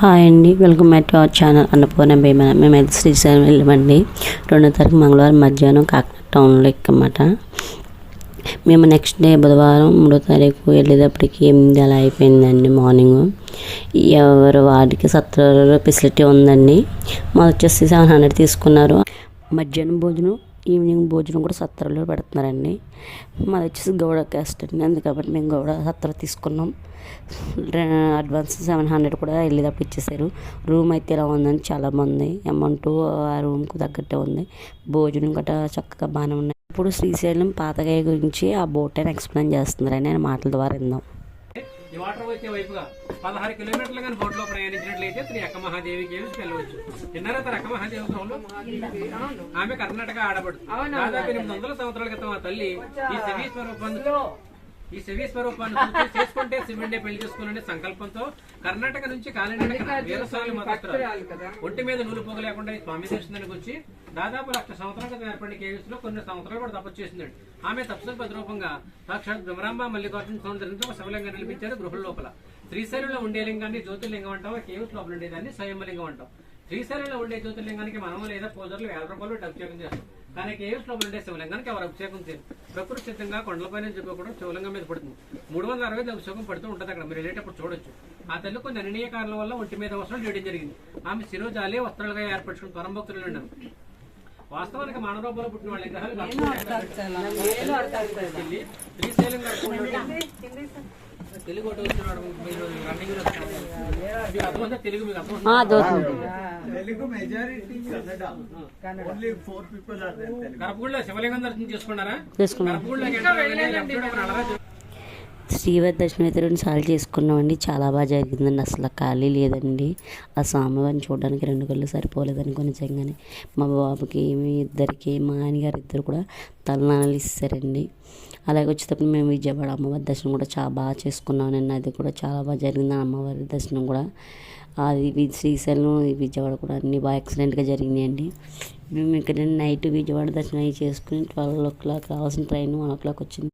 Hi అండి welcome back to our channel Annapurna Bhimana. మేమైతే శ్రీశైలం వెళ్ళమండి. రెండో తారీఖు మంగళవారం మధ్యాహ్నం కాకినాడ టౌన్లో ఎక్కమాట. మేము నెక్స్ట్ డే బుధవారం మూడో తారీఖు వెళ్ళేటప్పటికి ఎనిమిది అలా అయిపోయిందండి మార్నింగ్. ఎవరు వాడికి సత్రాలలో ఫెసిలిటీ ఉందండి. మాది వచ్చేసి సెవెన్ హండ్రెడ్ తీసుకున్నారు. మధ్యాహ్నం భోజనం ఈవినింగ్ భోజనం కూడా సత్రంలో పెడుతున్నారండి. మాది వచ్చేసి గౌడ క్యాస్ట్ అండి. అందుకబట్టి మేము గౌడ సత్ర తీసుకున్నాం. అడ్వాన్స్ సెవెన్ హండ్రెడ్ కూడా వెళ్ళేటప్పుడు ఇచ్చేసారు రూమ్ అయితే ఇలా ఉందని చాలా బాగుంది. అమౌంట్ ఆ రూమ్కి తగ్గట్టే ఉంది. భోజనం గట్రా చక్కగా బాగానే ఉన్నాయి. ఇప్పుడు శ్రీశైలం పాతగాయ గురించి ఆ బోట్ అని ఎక్స్ప్లెయిన్ చేస్తున్నారని ఆయన మాటల ద్వారా విందాం. ఈ వాటర్ వచ్చే వైపుగా పదహారు కిలోమీటర్లు కానీ బోట్లో ప్రయాణించినట్లయితే శ్రీ అక్క మహాదేవి కేవ్స్ వెళ్ళవచ్చు తిన్నారా సార్ అక్క మహాదేవి గృహంలో ఆమె కర్ణాటక ఆడబడు దాదాపు ఎనిమిది వందల సంవత్సరాల క్రితం ఆ తల్లి ఈ శవీ స్వరూపాన్ని ఈ శవీ స్వరూపాన్ని చూసి చేసుకుంటే శివుండే పెళ్ళి చేసుకోవాలనే సంకల్పంతో కర్ణాటక నుంచి కాలినడక వీరస్వామి మతస్థురాలు ఒంటి మీద నూలు పోగ లేకుండా ఈ స్వామి దర్శనానికి వచ్చి దాదాపు లక్ష సంవత్సరాల క్రితం ఏర్పడిన కేవ్స్లో కొన్ని సంవత్సరాలు కూడా తపస్సు చేసిందండి. ఆమె తపస్సు ప్రతిరూపంగా సాక్షాత్ భ్రమరాంబ మల్లికార్జున సౌందర్యంతో శివలింగం నిలిపించారు గృహ లోపల. శ్రీశైలంలో ఉండే లింగాన్ని జ్యోతిర్లింగం అంటాం కేవ్స్ లోపల ఉండేదాన్ని స్వయంలింగం అంటాం. శ్రీశైలంలో ఉండే జ్యోతిర్లింగానికి మనము లేదా పూజలు వేల రూపాయలు అభిషేకం చేస్తాం. కానీ కేవ్స్ లోపల ఉండే శివలింగానికి ఎవరు అభిషేకం చేయరు. ప్రకృతి సిద్ధంగా కొండలపైన చెప్పకుండా శివలింగం మీద పడుతుంది. మూడు వందల అరవై అభిషేకం పడుతూ ఉంటుంది అక్కడ. మీరు వెళ్ళేటప్పుడు చూడొచ్చు. ఆ తల్లి కొన్ని నిర్ణయ కారణాల వల్ల ఒంటి మీద వస్త్రం చేయడం జరిగింది. ఆమె శిరోజాలే వస్త్రాలుగా ఏర్పరచుకుని పరంభక్తులు ఉన్నారు వాస్తవానికి మానవ రూపంలో పుట్టిన వాళ్ళ విగ్రహాలు తెలుగు ఒకటి వచ్చినాడు మీరు రన్నింగ్ అర్థమైందా తెలుగు మీకు? Telugu. Majority Kannada. Only four people గర్భగుడిలో శివలింగం దర్శనం చేసుకున్నారా? చేసుకున్నాం. శ్రీవారి దర్శనం అయితే రెండు సార్లు చేసుకున్నామండి. చాలా బాగా జరిగిందండి. అసలు ఖాళీ లేదండి. ఆ స్వామివారిని చూడడానికి రెండు కళ్ళు సరిపోలేదని నిజంగానే మా బాబుకి మీ ఇద్దరికి మా ఆయనగారు ఇద్దరు కూడా తలనాలు ఇస్తారండి. అలాగే వచ్చేటప్పుడు మేము విజయవాడ అమ్మవారి దర్శనం కూడా చాలా బాగా చేసుకున్నామండి. అది కూడా చాలా బాగా జరిగింది. అమ్మవారి దర్శనం కూడా అది శ్రీశైలం విజయవాడ కూడా అన్ని బాగా ఎక్సలెంట్గా జరిగినాయండి. మేము ఇక్కడ నైట్ విజయవాడ దర్శనం అవి చేసుకుని ట్వెల్వ్ ఓ క్లాక్ రావాల్సిన ట్రైన్ వన్ ఓ క్లాక్ వచ్చింది.